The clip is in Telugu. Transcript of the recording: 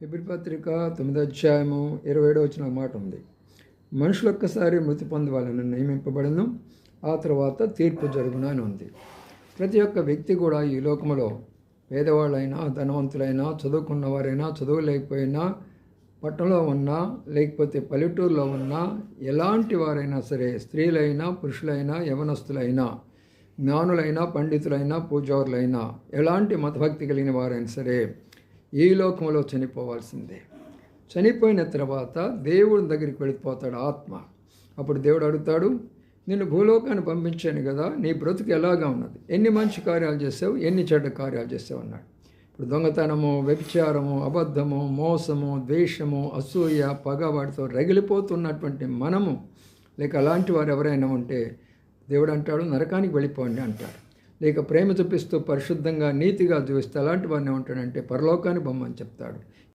ఎబిరి పత్రిక తొమ్మిదో అధ్యాయము ఇరవై ఏడో వచ్చిన మాట ఉంది. మనుషులు ఒక్కసారి మృతి పొందవాలని నియమింపబడను ఆ తర్వాత తీర్పు జరుగును అని ఉంది. ప్రతి ఒక్క వ్యక్తి కూడా ఈ లోకంలో పేదవాళ్ళైనా ధనవంతులైనా చదువుకున్న వారైనా చదువు లేకపోయినా పట్టణంలో ఉన్నా లేకపోతే పల్లెటూరులో ఉన్నా ఎలాంటి వారైనా సరే స్త్రీలైనా పురుషులైనా యవనస్తులైనా జ్ఞానులైనా పండితులైనా పూజారులైనా ఎలాంటి మతభక్తి కలిగిన వారైనా సరే ఈ లోకంలో చనిపోవాల్సిందే. చనిపోయిన తర్వాత దేవుడి దగ్గరికి వెళ్ళిపోతాడు ఆత్మ. అప్పుడు దేవుడు అడుగుతాడు నిన్ను భూలోకాన్ని పంపించాను కదా నీ బ్రతుకు ఎలాగా ఉన్నది? ఎన్ని మంచి కార్యాలు చేసావు ఎన్ని చెడ్డ కార్యాలు చేసావు అన్నాడు. ఇప్పుడు దొంగతనము వ్యభిచారము అబద్ధము మోసము ద్వేషము అసూయ పగ వాటితో రగిలిపోతున్నటువంటి మనము లేక అలాంటి వారు ఎవరైనా ఉంటే దేవుడు అంటాడు నరకానికి వెళ్ళిపోండి అంటాడు. లేక ప్రేమ చూపిస్తూ పరిశుద్ధంగా నీతిగా జీవిస్తే అలాంటి వాడిని ఉంటాడంటే పరలోకాన్ని బొమ్మని చెప్తాడు.